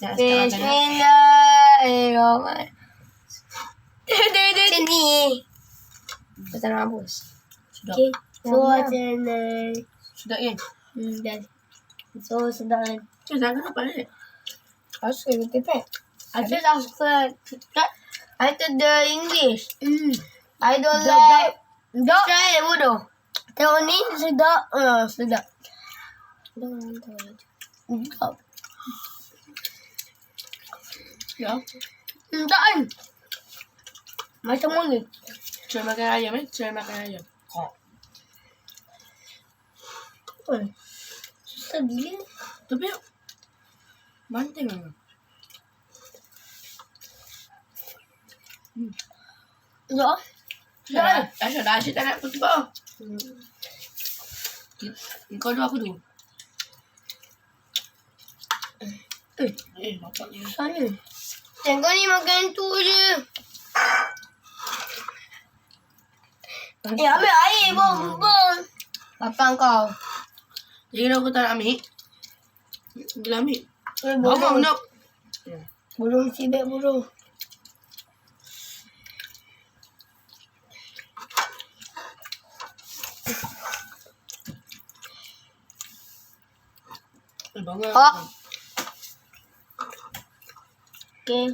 Bismillahirrahmanirrahim. Macam ni. Kau tak nak hapus. Sedap. Okay. So macam mana? Sedap kan? Hmm, dah. So sedap kan? Macam jangan dapat ni. Aku suka Good Pet. Aku tak suka KitKat. I to the English. Hmm. I don't Sedap. like Sedap. Israel bodoh. Tengok ni sedap. Ah, sedap. Sedap. Ya. Hmm, tak kan? Macam mana? Try makan ayam eh. Try makan ayam. Kok. Hmm. Susah gila. Tapi Banting lah. Sedap. Sedap kan? Asal dah asyik tak nak aku sebab. Kau dua aku tu. Eh, Eh, bapaknya. susah ni. Tengok ni makan tu je. Eh, ambil air pun. Pun. Bapak kau. Jadi kalau aku tak nak ambil. Bila ambil. Eh, Bawa bodoh. nak. Bodoh si beg bodoh. Eh, bangun. Kak. Okay. Sedap. Sedap kan?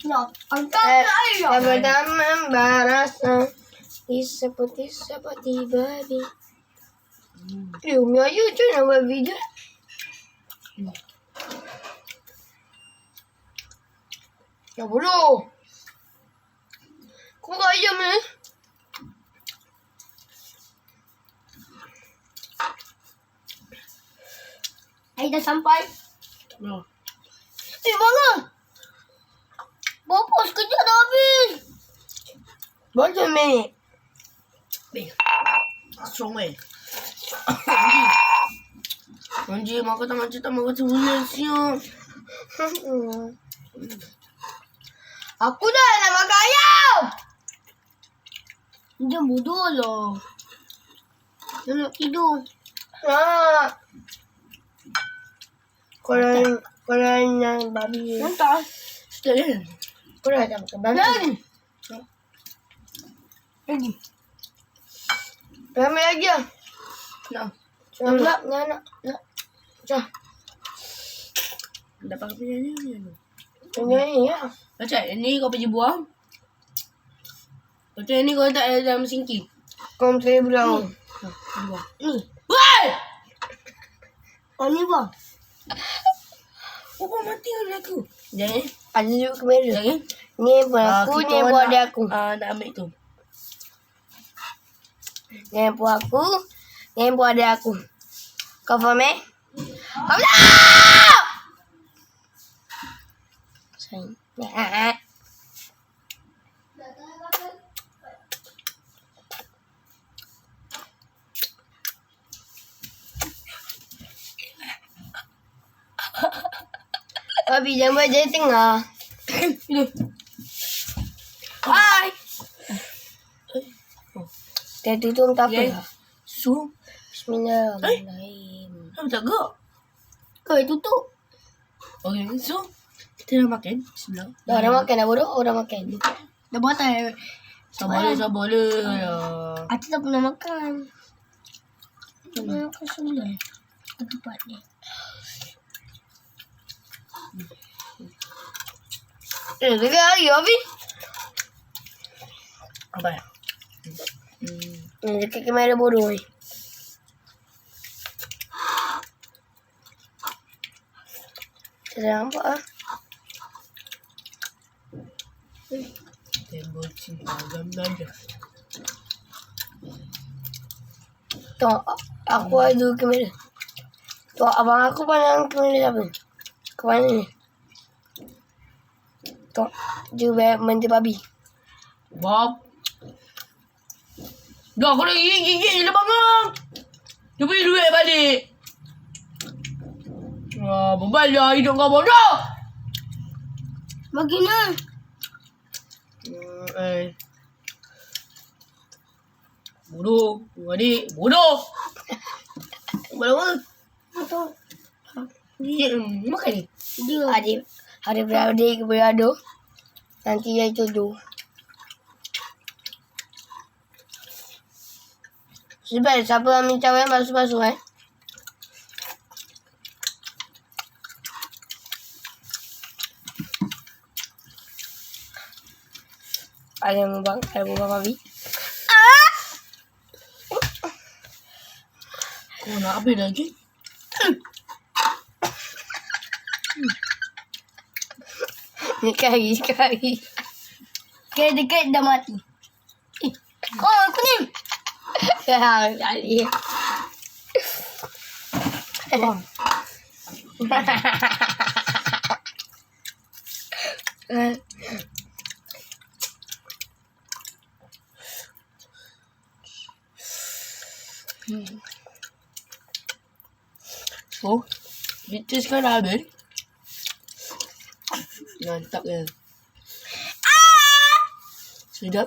Sedap. Angkat Eh, ambil air je. Yang pertama barasa seperti seperti babi. Eh, Umi Ayu tu nak buat video. Ya bodoh. Kau Air dah sampai. Ya. Eh, bangun. Berapa sekejap dah habis. Berapa minit? Eh. Strong eh. Anjir, makan tak macam tak makan sebulan siap. Aku dah nak makan ayam. Dia bodoh lah. Dia nak tidur. Korang, korang yang babi. Nanti. Kan? Kau dah tak makan babi. Lagi. Lagi. Ramai lagi lah. Nak. Nak, nak, nak, nak. nak. Macam, Dapat apa yang ni? macam ni ya. Macam ni kau pergi buang. Macam ni kau letak dalam sinki. Kau pergi buang. Ni. Oh, ni bang. Oh, mati kan aku. Jangan. Ada juga kamera. Jangan. Ni pun aku, kita ni pun nak- ada aku. Ah, nak ambil tu. Ni pun aku, ni pun ada aku. Kau faham eh? Kau tak! Sayang. Ya. Babi jangan buat jadi tengah. Hai. Dia tutup tak apa. Su. Bismillahirrahmanirrahim. Kenapa tak gerak? Kau tutup. Okay, so. Kita dah makan. Bismillah. Dah orang makan dah bodoh, orang makan. Dah buat tak? Sabar le, sabar le. Aku tak pernah makan. Tak pernah makan sebulan. Ketupat ni. Eh, tiga hari habis. Apa ya? Hmm. Ni dekat kamera bodoh ni. Saya nampak ah. Tembok cinta gambar dah. Tengok, aku ada kamera. Tengok, abang aku pandang kamera siapa? Ke mana ni? Tengok, dia menteri babi. Bab. Dah aku dah gigit-gigit je lah bangang. Dia beri duit balik. Wah, berbalah hidup kau bodoh. Bagi ni. Hmm, eh. Bodoh. Adik, bodoh. Bodoh apa? Dia hmm, makan ni. Dia. Adik, ada beradik berado. Nanti yang tuduh. Sebab siapa yang minta yang basuh-basuh eh. Ada yang bang, ada bang babi. Kau nak habis lagi? Ni kari, kari. Kira dekat dah mati. Eh. Oh, aku ni. Ya, kali. Bang. Oh, itu sekarang dah habis. Mantap ya. Sedap.